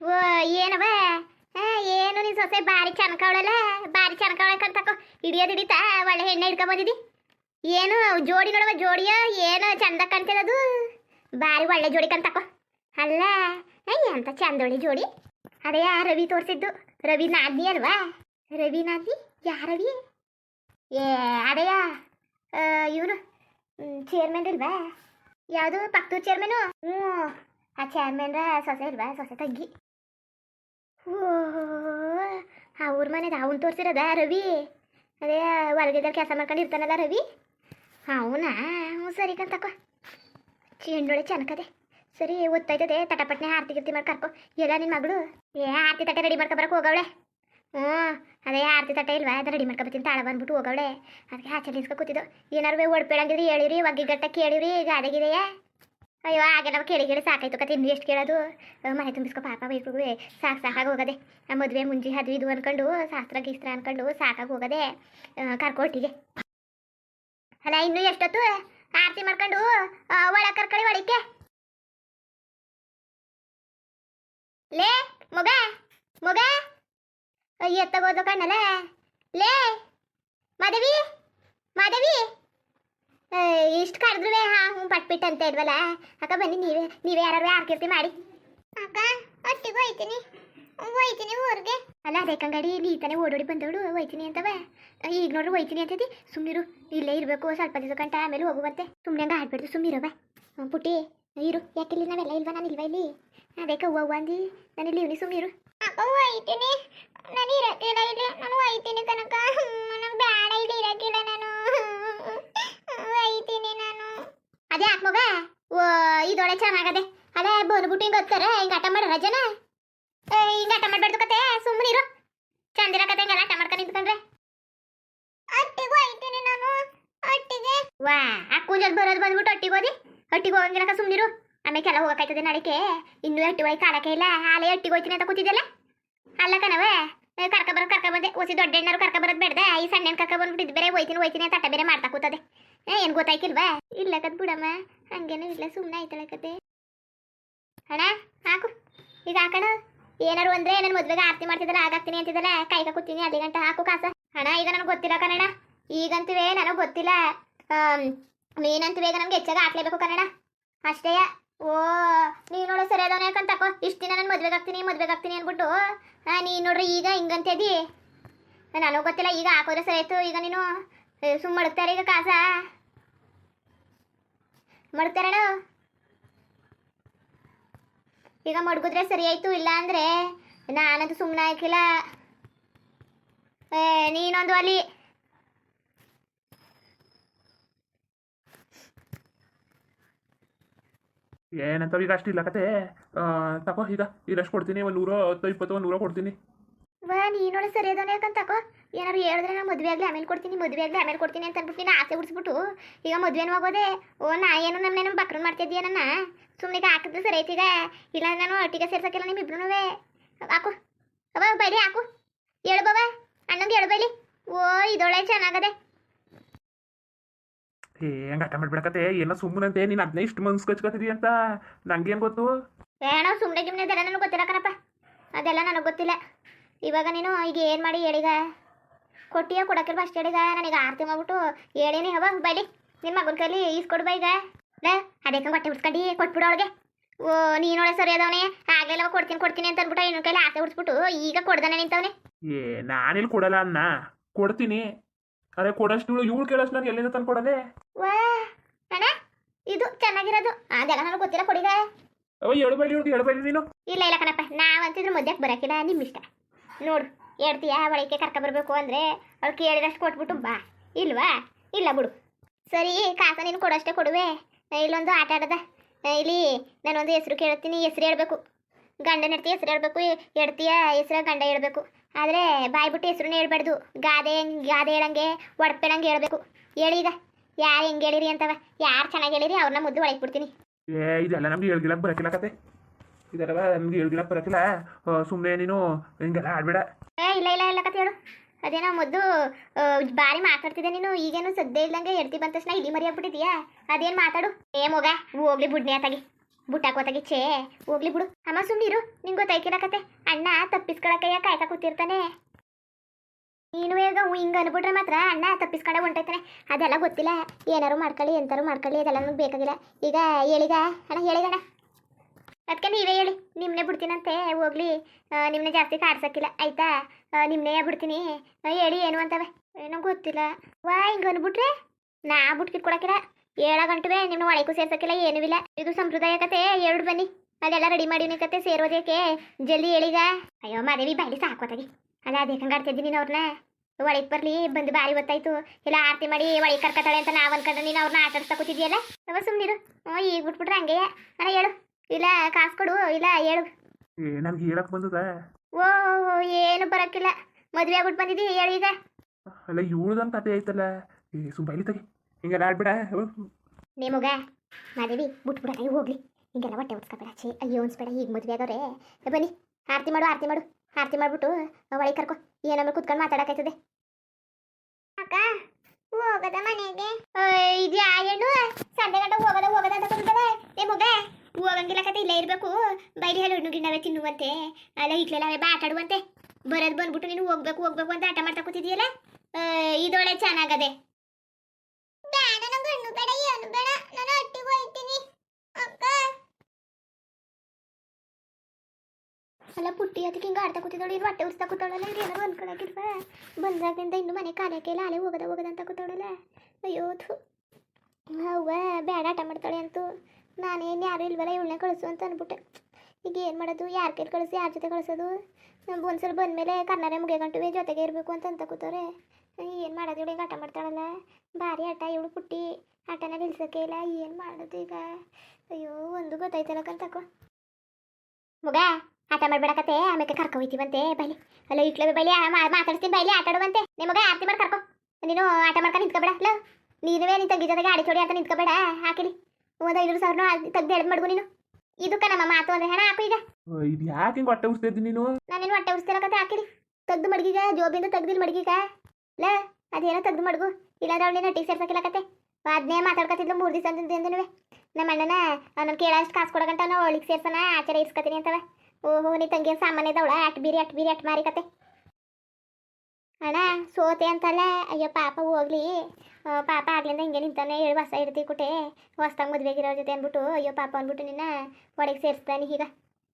ಓ, ಏನವ? ಏನು ನಿನ್ ಸೊಸೆ ಬಾರಿ ಚನಕವಳಲ್ಲ? ಬಾರಿ ಚನಕವಳ ಕಣ್ತಕೋ ಹಿಡಿಯೋದು ಹಿಡಿತಾ ಒಳ್ಳೆ ಹೆಣ್ಣೆ ಹಿಡ್ಕೊ ಬಂದಿದಿ? ಏನು ಜೋಡಿ ನೋಡವ ಜೋಡಿಯ? ಏನು ಚಂದ ಕಾಣ್ತದದು ಬಾರಿ ಒಳ್ಳೆ ಜೋಡಿ ಕಣ್ತಕೋ ಅಲ್ಲ ಎಂತ ಚಂದೊಳಿ ಜೋಡಿ? ಅದೇ ರವಿ ತೋರಿಸಿದ್ದು. ರವಿ ನಾದ್ನಿ ಅಲ್ವಾ? ರವಿ ನಾದ್ನಿ? ಯಾ ಏ, ಅದೇಯ? ಇವನು ಚೇರ್ಮನ್ ಇಲ್ವಾ? ಯಾವುದು ಪಕ್ತೂರ್ ಚೇರ್ಮನು ಹ್ಞೂ ಆ ಚೇರ್ಮನ್ರ ಸೊಸೆ ಇಲ್ವಾ? ಸೊಸೆ ತಗ್ಗಿ ಓ, ಆ ಮನೆ ಮನೆದ ಅವನ್ ತೋರಿಸಿರದ ರವಿ? ಅದೇ ಹೊರಗಿದ್ದಲ್ಲಿ ಕೆಲಸ ಮಾಡ್ಕೊಂಡು ಇರ್ತಾನಲ್ಲ ರವಿ? ಅವನಾ? ಹ್ಞೂ, ಸರಿ ಕಣ್ತಕೋ ಚೆಂಡೊಳೆ ಚೆನ್ನಕದೆ ಸರಿ ಓದ್ತಾಯ್ತದೆ ತಟಪಟ್ನೆ ಆರತಿ ಗಿರ್ತಿ ಮಾಡಿ ಕರ್ಕೊ. ಎಲ್ಲ ನಿನ್ನ ಮಗಳು? ಏ, ಆರತಿ ತಟ್ಟೆ ರೆಡಿ ಮಾಡ್ಕೊಬರಕ್ಕೆ ಹೋಗವಳೆ. ಹ್ಞೂ, ಅದೇ ಆರತಿ ತಟ್ಟೆ ಇಲ್ವಾ? ಅದು ರೆಡಿ ಮಾಡ್ಕೊಬತ್ತೀನಿ ತಾಳ ಬಂದ್ಬಿಟ್ಟು ಹೋಗವಳೆ. ಅದಕ್ಕೆ ಆಚೆ ನಿಲ್ಸ್ಕೊ ಕೂತಿದ್ದು. ಏನಾರು ಒಡ್ಪೇಳಂಗಿದ್ರೆ ಹೇಳಿರಿ, ಒಗ್ಗಿಗಟ್ಟ ಕೇಳಿರಿ ಗಾದೆಗಿದೆಯಾ ಅಯ್ಯೋ, ಹಾಗೆ ನಾವು ಕೇಳಿ ಕೇಳಿ ಸಾಕಾಯ್ತು ಕತೆ ಇನ್ನು ಎಷ್ಟು ಕೇಳೋದು? ಮನೆ ತುಂಬಿಸ್ಕೊ ಪಾಪ ಬೈಕ್ಳುವೆ ಸಾಕು ಸಾಕಾಗಿ ಹೋಗದೆ. ಆ ಮದುವೆ ಮುಂಜಿ ಅದು ಇದು ಅನ್ಕೊಂಡು, ಶಾಸ್ತ್ರ ಗೀಸ್ತ್ರ ಅನ್ಕೊಂಡು ಸಾಕಾಗಿ ಹೋಗದೆ ಕರ್ಕೊಟ್ಟಿಗೆ ಅಲ್ಲ, ಇನ್ನು ಎಷ್ಟೊತ್ತು? ಆರತಿ ಮಾಡ್ಕೊಂಡು ಒಳ ಕರ್ಕಳಿ ಒಳಕ್ಕೆ. ಲೇ, ಮಗ ಮಗ. ಎತ್ತಗೋದು ಕಣ್ಣಲ್ಲ. ಲೇ ಮಾಧವಿ ಮಾಧವಿ ಇಷ್ಟು ಕರೆದ್ರುವೆ ಹಾ ಹ್ಞೂ ಪಟ್ಬಿಟ್ಟು ಅಂತ ಇಲ್ವಲ್ಲ ಅಕ್ಕ ಬನ್ನಿ ನೀವೇ ನೀವೇ ಯಾರು ಆರ್ಕಿರ್ತಿ ಮಾಡಿ. ಅಕ್ಕ ಒಟ್ಟಿಗೆ ಹೋಯ್ತೀನಿ. ಹೋಯ್ತೀನಿ ಊರಿಗೆ. ಅಲ್ಲ ಅದೇ ಕಂಗಡಿ ನೀ ತಾನೇ ಓಡೋಡಿ ಬಂದವಳು ಹೋಯ್ತೀನಿ ಅಂತವ. ಈಗ ನೋಡ್ರಿ ಹೋಯ್ತೀನಿ ಅಂತದಿ ಸುಮ್ಮನಿರು ಇಲ್ಲೇ ಇರಬೇಕು ಸ್ವಲ್ಪ ದಿವಸ ಗಂಟ ಆಮೇಲೆ ಹೋಗುವಂತೆ. ಸುಮ್ಮನೆ ಹಂಗೆ ಆಡ್ಬಿಡ್ದು ಸುಮ್ಮನಿರವ ಪುಟ್ಟಿ ಇರು ಯಾಕಿಲ್ಲ ನಾವೆಲ್ಲ ಇಲ್ವಾ? ನಾನು ಇಲ್ವಾ ಇಲ್ಲಿ? ಅದಕ್ಕೆ ಹೂವು ಅಂದಿ. ನಾನು ಇಲ್ಲಿ ಇವನಿ ಸುಮ್ಮನಿರು ಹೋಯ್ತೀನಿ. ನಾನು ಇರಕ್ಕಿಲ್ಲ ಇಲ್ಲಿ. ನಾನು ಹೋಯ್ತೀನಿ ಕನಕ ನನಗೆ ಬೇಡ ಇಲ್ಲಿ ಇರಕ್ಕಿಲ್ಲ ನಾನು ಹೋಯ್ತೀನಿ ನಾನು ಅದೇ ಯಾಕೆ ಮಗ. ಓ ಇದೊಳೆ ಚೆನ್ನಾಗದೆ ಅದೇ ಬಂದ್ಬಿಟ್ಟು ಹಿಂಗೆ ಹತ್ತಾರೆ ಹಿಂಗೆ ಆಟ ಮಾಡೋ ರಜನ ಹಿಂಗೆ ಆಟ ಮಾಡ್ಬಾರ್ದು ಕತೆ ಸುಮ್ಮನಿರು ಚಂದಿರ ಕತೆ ಹಿಂಗೆಲ್ಲ ಆಟ ಮಾಡ್ಕೊಂಡು ನಿಂತ್ಕೊಂಡ್ರೆ. ಹೋಯ್ತೀನಿ ನಾನು, ಅಟ್ಟಿಗೆ. ವಾ, ಆ ಕೂಂಜಲ್ ಬರೋದು ಬಂದ್ಬಿಟ್ಟು ಒಟ್ಟಿಗೆ ಹೋದಿ. ಒಟ್ಟಿಗೆ ಹೋಗಂಗಿರಕ ಸುಮ್ಮನಿರು ಆಮೇಲೆ ಎಲ್ಲ ಹೋಗಕ್ಕಾಯ್ತದೆ ನಡಕ್ಕೆ. ಇನ್ನೂ ಅಟ್ಟಿ ಹೋಗಿ ಕಾಲಕ್ಕೆ ಇಲ್ಲ, ಹಾಲೆ ಎಟ್ಟಿಗೆ ಹೋಯ್ತೀನಿ ಅಂತ ಕೂತಿದ್ದಲ್ಲ ಅಲ್ಲ ಕಣವೇ ಕರ್ಕ ಬರೋದು ಕರ್ಕ ಬಂದೆ ದೊಡ್ಡ ಹೆಣ್ಣರು ಕರ್ಕ ಬರೋದು ಬೇಡದೆ, ಈ ಸಣ್ಣ ಕರ್ಕ ಬಂದ್ಬಿಟ್ಟು ಬೇರೆ ಹೋಯ್ತೀನಿ ಹೋಯ್ತೀನಿ ಅಂತ ಬೇರೆ ಮಾಡ್ತಾ ಕೂತದೆ. ಏನು ಗೊತ್ತಾಯ್ಕಿಲ್ವಾ? ಇಲ್ಲ ಕದ್ ಬಿಡಮ್ಮ, ಹಂಗೇನು ಇಲ್ಲ ಸುಮ್ಮನೆ ಆಯ್ತಳ ಕತೆ ಅಣ್ಣ, ಹಾಕು. ಈಗ ಹಾಕಣ. ಏನಾರು ಅಂದ್ರೆ ನನ್ನ ಮದ್ವೆಗೆ ಆರತಿ ಮಾಡ್ತಿದ್ದಲ್ಲ ಆಗಾಗ್ತೀನಿ ಅಂತಿದ್ದಲ್ಲ ಕೈಗ ಕೂತೀನಿ ಅಲ್ಲಿ ಗಂಟ ಹಾಕು ಕಾಸ. ಹಣ ಈಗ ನನಗೆ ಗೊತ್ತಿಲ್ಲ ಕನ್ನಡ ಈಗಂತೂ ನನಗೆ ಗೊತ್ತಿಲ್ಲ. ನೀನಂತೂ ಈಗ ನಮ್ಗೆ ಹೆಚ್ಚಾಗ ಹಾಕ್ಲೇಬೇಕು ಕನ್ನಡ ಅಷ್ಟೇ, ಓ, ನೀನು ಸರಿ ಅದವನೇ ಯಾಕಂತಕೋ ಇಷ್ಟು ದಿನ ನಾನು ಮದ್ವೆಗೆ ಆಗ್ತೀನಿ ಮದ್ವೆಗೆ ಆಗ್ತೀನಿ ಅಂದ್ಬಿಟ್ಟು ನೀನು ನೋಡ್ರಿ ಈಗ ಹಿಂಗಂತೇದಿ ನನಗೆ ಗೊತ್ತಿಲ್ಲ, ಈಗ ಹಾಕೋದ್ರೆ ಸರಿ ಆಯ್ತು. ಈಗ ನೀನು ಸುಮ್ಮ ಮಡಗ್ತಾರೆ ಈಗ ಕಾಸ. ಮಡಗ್ತಾರಣ ಈಗ ಮಡಗಿದ್ರೆ ಸರಿ ಆಯ್ತು, ಇಲ್ಲ ಅಂದರೆ ನಾನಂತೂ ಸುಮ್ಮನೆ ಹಾಕಿಲ್ಲ ಏ, ನೀನೊಂದು ಅಲ್ಲಿ ಏನಂತ ಈಗ ಅಷ್ಟಿಲ್ಲ ಕತೆ. ತಗೋ ಈಗ ಇದಷ್ಟು ಕೊಡ್ತೀನಿ, ಒಂದು ನೂರ, ಹತ್ತು, ಇಪ್ಪತ್ತು, ಒಂದು ನೂರ ಕೊಡ್ತೀನಿ. ವಾ ನೀನೊಳ ಸರಿ ಅದನ್ನ ಯಾಕಂತಕೋ ಏನಾರು ಹೇಳಿದ್ರೆ ನಾನು ಮದುವೆ ಆಗಲಿ ಆಮೇಲೆ ಕೊಡ್ತೀನಿ ಮದುವೆ ಆಗಲಿ ಆಮೇಲೆ ಕೊಡ್ತೀನಿ ಅಂತ ಅಂದ್ಬಿಟ್ಟು ನೀನು ಆಸೆ ಉಡ್ಸ್ಬಿಟ್ಟು ಈಗ ಮದುವೆನೂ ಆಗೋದೆ ಓ ನಾ ಏನು ನಮ್ಮ ನಮ್ಮ ಬಕ್ರನ್ ಮಾಡ್ತಿದ್ದೀಯ ನನ್ನ? ಸುಮ್ಮನೆ ಈಗ ಹಾಕಿದ್ರೆ ಸರಿ ಐತಿ ಈಗ. ಇಲ್ಲ ನಾನು ಒಟ್ಟಿಗೆ ಸೇರ್ಸಕ್ಕಿಲ್ಲ ನಿಮ್ಮ ಇಬ್ರು ಹಾಕು. ಅವ ಬೈಲಿ ಹಾಕು. ಹೇಳು ಬಾವ ಅಣ್ಣಂಗೆ ಹೇಳು ಬೈಲಿ. ಓ ಇದೊಳೆ ಚೆನ್ನಾಗದೆ. ಹೆಂಗೆ ಆಟ ಮಾಡ್ಬಿಡಕತೆ ಏನೋ ಸುಮ್ಮನಂತೆ ನೀನು ಅದನ್ನೇ ಇಷ್ಟು ಮನ್ಸು ಕಚ್ಕೊತಿದೀಯ ಅಂತ. ನಂಗೇನು ಗೊತ್ತು? ಏನೋ ಸುಮ್ಮನೆ ಗಿಮ್ನೆ ಅದೆಲ್ಲ ನನಗೆ ಗೊತ್ತಿಲ್ಲ ಕಣಪ್ಪ. ಅದೆಲ್ಲ ನನಗೆ ಗೊತ್ತಿಲ್ಲ. ಇವಾಗ ನೀನು ಈಗ ಏನು ಮಾಡಿ ಹೇಳಿದ? ಕೊಟ್ಟಿಯ ಕೊಡಕ್ಕಿಲ್ವ ಅಷ್ಟು ಹೇಳಿದ. ನನಗೆ ಆರತಿ ಮಾಡ್ಬಿಟ್ಟು ಹೇಳೇನಿ. ಹವ ಬೈಲಿ. ನಿನ್ನ ಮಗನ ಕೈಲಿ ಈಸ್ಕೊಡ್ಬ ಈಗ ಲೇ ಅದಕ್ಕೆ ಹೊಟ್ಟೆ ಉಡ್ಸ್ಕೊಂಡು ಕೊಟ್ಬಿಡು ಅವಳಿಗೆ. ಓ ನೀನೊಳೆ ಸರಿ ಅದವನೇ. ಆಗಲೆಲ್ಲ ಕೊಡ್ತೀನಿ ಕೊಡ್ತೀನಿ ಅಂತ ಅಂದ್ಬಿಟ್ಟು ಇನ್ನೊಂದು ಕೈಲಿ ಆಸೆ ಉಡ್ಸ್ಬಿಟ್ಟು ಈಗ ಕೊಡ್ದಾನೆ ನಿಂತವನೆ. ಏ ನಾನಿಲ್ಲಿ ಕೊಡಲ್ಲ ಅನ್ನ ಕೊಡ್ತೀನಿ. ಅರೆ ಕೊಡಷ್ಟು ಇವಳು ಕೇಳಷ್ಟು ನಾನು ಎಲ್ಲಿಂದ ತಂದು ಕೊಡದೆ? ವಾ ಅಣ್ಣ ಇದು ಚೆನ್ನಾಗಿರೋದು. ಅದೆಲ್ಲ ನನಗೆ ಗೊತ್ತಿಲ್ಲ ಕೊಡಿಗ. ಅವ ಇವ್ರಿಗೆ ನೀನು? ಇಲ್ಲ ಇಲ್ಲ ಕಣಪ್ಪ. ನಾವಂತಿದ್ರೆ ಮದ್ಯಕ್ಕೆ ಬರಕಿಲ್ಲ. ನಿಮ್ಮ ಇಷ್ಟ ನೋಡು ಹೇಳ್ತೀಯ ಒಳಕ್ಕೆ ಕರ್ಕ ಬರಬೇಕು ಅಂದರೆ ಅವಳು ಕೇಳಿದಷ್ಟು ಕೊಟ್ಬಿಟ್ಟು ಬಾ. ಇಲ್ವಾ? ಇಲ್ಲ ಬಿಡು. ಸರಿ, ಕಾಸ ನೀನು ಕೊಡೋಷ್ಟೇ ಕೊಡುವೆ. ಇಲ್ಲೊಂದು ಆಟ ಆಡದ. ಇಲ್ಲಿ ನಾನೊಂದು ಹೆಸರು ಕೇಳ್ತೀನಿ, ಹೆಸರು ಹೇಳ್ಬೇಕು. ಗಂಡನ ಹೆಡ್ತಿ ಹೆಸರು ಹೇಳ್ಬೇಕು ಎಡ್ತೀಯ ಹೆಸರು ಗಂಡ ಹೇಳ್ಬೇಕು. ಆದರೆ ಬಾಯ್ಬಿಟ್ಟು ಹೆಸ್ರನ್ನ ಹೇಳ್ಬಾರ್ದು. ಗಾದೆ ಗಾದೆ ಹೇಳಂಗೆ ಒಡಪೆಳಂಗೆ ಹೇಳ್ಬೇಕು. ಹೇಳಿ ಈಗ. ಯಾರು ಹೆಂಗೆ ಹೇಳಿರಿ ಅಂತವ? ಯಾರು ಚೆನ್ನಾಗಿ ಹೇಳಿರಿ? ಅವ್ರನ್ನ ಮುದ್ದು ಒಳಗೆ ಬಿಡ್ತೀನಿ. ಇದೆಲ್ಲ ನಮ್ಗೆ ಹೇಳಿಲ್ಲ ಬರಕಿಲ್ಲ ಕತೆ. ಇದೆಲ್ಲ ನಮ್ಗೆ ಹೇಳ್ಗಿಲಕ್ಕೆ ಬರಕಿಲ್ಲ ಸುಮ್ಮನೆ ನೀನು ಹಿಂಗೆಲ್ಲ ಆಡ್ಬೇಡ. ಏ, ಇಲ್ಲ ಇಲ್ಲ ಇಲ್ಲ ಕತೆ ಹೇಳು. ಅದೇನೋ ಮೊದಲು ಬಾರಿ ಮಾತಾಡ್ತಿದ್ದೆ ನೀನು, ಈಗೇನು ಸದ್ಯ ಇಲ್ದಂಗೆ ಹೇಳ್ತಿ ಬಂದ ತಕ್ಷಣ ಇಲ್ಲಿ ಮರಿ ಆಗ್ಬಿಟ್ಟಿದ್ಯಾ? ಅದೇನು ಮಾತಾಡು. ಏ, ಮಗ ಹೋಗ್ಲಿ ಬುಡ್ನಿ ಆತಾಗಿ ಬುಟ್ಟಾಕೋತಾಗಿ ಛೇ, ಹೋಗ್ಲಿ ಬಿಡು. ಅಮ್ಮ ಸುಮ್ಮನಿರು ನಿಂಗೆ ಗೊತ್ತಾಯ್ಕಿಲ್ಲ ಕತೆ ಅಣ್ಣ ತಪ್ಪಿಸ್ಕೊಳಕಯ್ಯ ಕಾಯ್ಕ ಕೂತಿರ್ತಾನೆ. ನೀನು ಈಗ ಹಿಂಗೆ ಅನ್ಬಿಟ್ರೆ ಮಾತ್ರ ಅಣ್ಣ ತಪ್ಪಿಸ್ಕೊಂಡೆ ಹೊಂಟೈತಾನೆ ಅದೆಲ್ಲ ಗೊತ್ತಿಲ್ಲ. ಏನಾರು ಮಾಡ್ಕೊಳ್ಳಿ, ಎಂತಾರು ಮಾಡ್ಕೊಳ್ಳಿ, ಅದೆಲ್ಲ ನಮ್ಗೆ ಬೇಕಾಗಿಲ್ಲ. ಈಗ ಹೇಳಿದ ಅಣ್ಣ ಹೇಳಿಗಣ್ಣ ಅದಕ್ಕೆ ನೀವೇ ಹೇಳಿ ನಿಮ್ಮನ್ನೇ ಬಿಡ್ತೀನಂತೆ, ಹೋಗ್ಲಿ. ನಿಮ್ಮನ್ನೇ ಜಾಸ್ತಿ ಕಾಡ್ಸಕ್ಕಿಲ್ಲ, ಆಯ್ತಾ? ನಿಮ್ಮನ್ನೇ ಬಿಡ್ತೀನಿ. ಹೇಳಿ, ಏನು ಅಂತವೆ? ಏನೋ ಗೊತ್ತಿಲ್ಲ. ವಾ, ಹಿಂಗೆ ಅನ್ಬಿಟ್ರೆ? ನಾ ಬಿಟ್ಕಿಟ್ ಕೊಡಕ್ಕಿಲ್ಲ ಏಳ ಗಂಟೆ ನಿಮ್ಮ ಒಳಗೂ ಸೇರ್ಸಕ್ಕಿಲ್ಲ, ಏನೂ ಇಲ್ಲ. ಇದು ಸಂಪ್ರದಾಯ ಕತೆ, ಎರಡು ಬನ್ನಿ. ಅದೆಲ್ಲ ರೆಡಿ ಮಾಡಿ ಕತೆ ಸೇರೋದಕ್ಕೆ ಜಲ್ದಿ ಹೇಳಿಗ? ಅಯ್ಯೋ, ಮಾದೇವಿ, ಬಾಯ್ಲಿ ಸಾಕೋತಾಗಿ ಅಲ್ಲ, ಅದೇ ಹೆಂಗೆ ಆಡ್ತಿದ್ದೀನಿ ನೀನು ಅವ್ರನ್ನ ಒಳಗೆ ಬರಲಿ, ಬಂದು ಬಾರಿ ಗೊತ್ತಾಯ್ತು. ಇಲ್ಲ, ಆರತಿ ಮಾಡಿ ಒಳಗೆ ಕರ್ಕತಾಳೆ ಅಂತ ನಾವು ಅನ್ಕೊಂಡ್ರೆ ನೀನು ಅವ್ರನ್ನ ಆಟಾಡ್ಸ್ತಾ ಕೂತಿದ್ಯಲ್ಲ ಅವ ಸುಮ್ಮನಿರು ಹ್ಞೂ ಈಗ ಬಿಟ್ಬಿಟ್ರೆ ಹಂಗೆಯ. ಅಲ್ಲ, ಹೇಳು. ಇಲ್ಲ ಕಾಸು ಕೊಡು. ಇಲ್ಲ ಹೇಳು. ಏ ನನಗೆ ಹೇಳಕ್ ಬಂದದ? ಓ ಏನು ಬರಕ್ಕಿಲ್ಲ ಮದುವೆ ಆಗ್ಬಿಟ್ಟು ಬಂದಿದ್ದಿ ಹೇಳು ಈಗ. ಅಲ್ಲ ಇವಳ್ದೊಂದು ಕತೆ ಐತಲ್ಲ. ಏ ಸುಮ್ ಬೈಲಿ ತಗಿ. ಹಿಂಗೆಲ್ಲ ಆಡ್ಬೇಡ. ನಿಮಗ ಮಗ ಮಾದೇವಿ ಬಿಟ್ಬಿಡಲ್ಲ ಹೋಗ್ಲಿ. ಹಿಂಗೆಲ್ಲ ಹೊಟ್ಟೆ ಉಡ್ಸ್ಕೊಬೇಡ ಛೇ ಅಯ್ಯೋ ಅನ್ಸ್ಬೇಡ. ಈಗ ಮದ್ವೆ ಆಗವ್ರೆ ಏ, ಬನ್ನಿ ಆರತಿ ಮಾಡು ಆರತಿ ಮಾಡು. ಆರತಿ ಮಾಡ್ಬಿಟ್ಟು ಒಳಗೆ ಕರ್ಕೊ. ಏನಮ್ಮ ಕುತ್ಕೊಂಡು ಮಾತಾಡಕ್ಕಾಯ್ತದೆ ಅಕ್ಕ ಹೋಗದ ಮನೆಗೆ ಇದು ಏನು ಸಂಡೆ ಗಂಟೆ ಹೋಗದ ಹೋಗದ ಅಂತ ಕೊಡ್ತಾರೆ ಏ ಮಗ ಹೋಗಂಗಿಲ್ಲ ಕತೆ ಇಲ್ಲೇ ಇರಬೇಕು ಬೈಲಿ ಹೇಳಿ ಹಣ್ಣು ಗಿಣ್ಣವೇ ತಿನ್ನುವಂತೆ. ಅಲ್ಲ ಇಟ್ಲೆಲ್ಲ ಬಾ ಆಟಾಡುವಂತೆ ಬರೋದು ಬಂದ್ಬಿಟ್ಟು ನೀನು ಹೋಗ್ಬೇಕು ಹೋಗ್ಬೇಕು ಅಂತ ಆಟ ಮಾಡ್ತಾ ಕೂತಿದೀಯಲ್ಲ ಇದೊಳೆ ಚೆನ್ನಾಗದೆ. ಅಲ್ಲ ಪುಟ್ಟಿ ಅದಕ್ಕೆ ಹಿಂಗೆ ಆಡ್ತಾ ಕೂತಿದ್ದಳು ಇದು ಹೊಟ್ಟೆ ಉರ್ಸ್ತಾ ಕೂತಾಳಲ್ಲ ಇದು ಏನಾದ್ರು ಅನ್ಕೊಳಕಿಲ್ವ ಬಂದಾಗಿಂದ ಇನ್ನು ಮನೆ ಕಾರ್ಯಕ್ಕೆ ಇಲ್ಲ ಅಲೆ ಹೋಗದ ಹೋಗದ ಅಂತ ಕೂತಾಳಲ್ಲ. ಅಯ್ಯೋ ಥು. ಅವ್ವ ಬೇಡ ಆಟ ಮಾಡ್ತಾಳೆ ಅಂತೂ. ನಾನೇನು ಯಾರು ಇಲ್ವಲ್ಲ ಇವಳನ್ನೇ ಕಳಿಸು ಅಂತ ಅಂದ್ಬಿಟ್ಟೆ ಈಗ ಏನು ಮಾಡೋದು? ಯಾರ ಕೈಲಿ ಕಳಿಸಿ, ಯಾರ ಜೊತೆ ಕಳಿಸೋದು? ನಮ್ಮ ಒಂದ್ಸಲ ಬಂದಮೇಲೆ ಕನ್ನಡ ಮುಗಿಯ ಗಂಟುವೆ ಜೊತೆಗೆ ಇರಬೇಕು ಅಂತ ಅಂತ ಕೂತವ್ರೆ. ಏನು ಮಾಡೋದು ಇವಳು ಆಟ ಮಾಡ್ತಾಳಲ್ಲ? ಭಾರಿ ಆಟ ಇವಳು ಪುಟ್ಟಿ. ಆಟನ ನಿಲ್ಸೋಕೆ ಇಲ್ಲ, ಏನು ಮಾಡೋದು ಈಗ? ಅಯ್ಯೋ, ಒಂದು ಗೊತ್ತಾಯ್ತಲ್ಲ ಕಂತಕೋ ಮಗ, ಆಟ ಮಾಡ್ಬೇಡಕತ್ತೆ ಆಮೇಲೆ ಕರ್ಕೊ ಹೋಯ್ತೀವಂತೆ, ಬೈಲಿ. ಅಲ್ಲ, ಇಟ್ಲೇ ಬೈಲಿ ಮಾತಾಡ್ತೀನಿ ಬೈಲಿ, ಆಟ ಆಡುವಂತೆ. ನಿಮಗ ಆರತಿ ಮಾಡಿ ಕರ್ಕೊ. ನೀನು ಆಟ ಮಾಡ್ಕೊಂಡು ನಿಂತ್ಕೊಬೇಡ. ಅಲ್ಲ ನೀನುವೇ ನೀನು ತಂಗಿ ಜೊತೆಗೆ ಆಡಿ ಚೋಡಿ ಅಂತ ನಿಂತ್ಕೊಬೇಡ. ಹಾಕಿಲಿ ಒಂದು ಐನೂರು ಸಾವಿರ ತೆಗ್ದು ಎಳ್ದು ಮಾಡ್ಬು ನೀನು. ಇದಕ್ಕೆ ನಮ್ಮ ಮಾತು ಅಂದ್ರೆ ಹೆಣ ಹಾಕು ಈಗ. ಇದು ಯಾಕೆ ಹಿಂಗೆ ಹೊಟ್ಟೆ ಇದ್ದೀನಿ ನೀನು? ನಾನೇನು ಹೊಟ್ಟೆ ಉರ್ಸ್ತಿರಕತ್ತೆ ಹಾಕಿರಿ. ತೆಗ್ದು ಮಡಗಿಗ ಜೋಬಿಂದ ತೆಗ್ದಿಲ್ ಮಡಗಿಗ. ಲ ಅದೇನೋ ತೆಗ್ದು ಮಡಗು. ಇಲ್ಲಾಂದ್ರೆ ಅವಳು ಟೀಚರ್ ಸೇರ್ಸಕ್ಕಿಲ್ಲಕತ್ತೆ ಅದನ್ನೇ ಮಾತಾಡ್ಕೊತಿದ್ಲು ಮೂರು ದಿವಸ ಅಂದಿಂದನು ನಮ್ಮ ಅಣ್ಣನ ಅವನನ್ನು ಕೇಳಷ್ಟು ಕಾಸು ಕೊಡಗಂಟ ನಾವು ಅವಳಿಗೆ ಸೇರ್ಸನ ಆಚಾರ ಇಸ್ಕತೀನಿ ಅಂತವ. ಓಹೋ ನೀ ತಂಗಿ ಸಾಮಾನ್ಯ ಇದಾವಳ ಅಟ್ ಬೀರಿ ಅಟ್ ಬೀರಿ ಅಟ್ ಮಾರಿ ಕತೆ. ಅಣ್ಣ ಸೋತೆ ಅಂತಲ್ಲ ಅಯ್ಯೋ ಪಾಪ ಹೋಗ್ಲಿ. ಪಾಪ ಆಗ್ಲಿಂದ ಹಿಂಗೆ ನಿಂತಾನೆ ಹೇಳಿ ಹೊಸ ಹಿಡ್ತಿ ಕುಟೆ ಹೊಸ್ದಾಗಿ ಮದುವೆಗಿರೋ ಜೊತೆ ಅಂದ್ಬಿಟ್ಟು ಅಯ್ಯೋ ಪಾಪ ಅಂದ್ಬಿಟ್ಟು ನಿನ್ನ ಒಳಗೆ ಸೇರಿಸ್ತಾನೆ ಈಗ.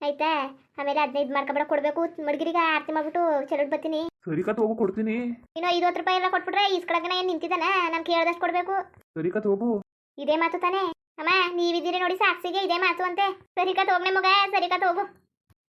ಆಯ್ತಾ? ಆಮೇಲೆ ಹದಿನೈದು ಮಾಡ್ಕೊಬೇಡ ಕೊಡ್ಬೇಕು. ಮಡ್ಗಿರಿಗೆ ಆರತಿ ಮಾಡ್ಬಿಟ್ಟು ಚಲೋ ಬರ್ತೀನಿ. ಸರಿ ಕತ್ ಹೋಗು ಕೊಡ್ತೀನಿ. ಇನ್ನು ಐವತ್ತು ರೂಪಾಯಿ ಎಲ್ಲ ಕೊಟ್ಬಿಟ್ರೆ ಈಸ್ಕೊಳಕನ ಏನು ನಿಂತಿದ್ದಾನ? ನಾನು ಕೇಳ್ದಷ್ಟು ಕೊಡಬೇಕು. ಸರಿ ಕತ್ ಹೋಗು. ಇದೇ ಮಾತು ತಾನೇ. ಅಮ್ಮ ನೀವಿದ್ದೀರಿ ನೋಡಿ ಸಾಕ್ಷಿಗೆ ಇದೇ ಮಾತು ಅಂತೆ. ಸರಿ ಕತ್ ಹೋಗ್ನೆ ಮಗ ಸರಿ ಕತ್ ಹೋಗು.